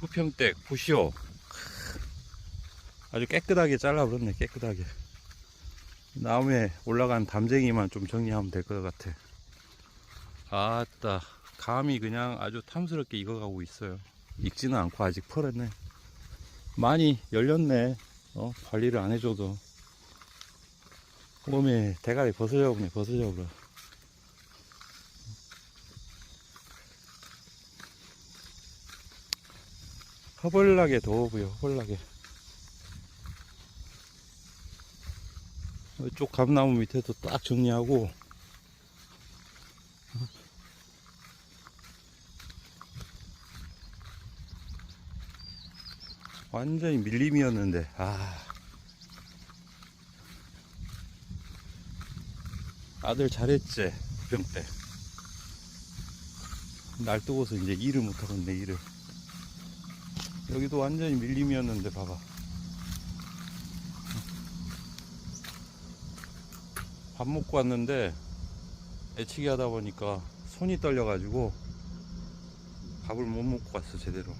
부평댁 보시오. 아주 깨끗하게 잘라버렸네 깨끗하게. 나무에 올라간 담쟁이만 좀 정리하면 될 것 같아. 아따 감이 그냥 아주 탐스럽게 익어가고 있어요. 익지는 않고 아직 펄었네. 많이 열렸네. 어, 관리를 안 해줘도. 몸에 대가리 벗어져 버네 벗어져 버려. 허벌나게 보여 허벌나게. 이쪽 감나무 밑에도 딱 정리하고. 완전히 밀림이었는데 아. 아들 잘했지 부병 때 날 뜨고서 이제 일을 못하겠네 일을 여기도 완전히 밀림이었는데 봐봐. 밥 먹고 왔는데 애치기 하다 보니까 손이 떨려 가지고 밥을 못 먹고 왔어 제대로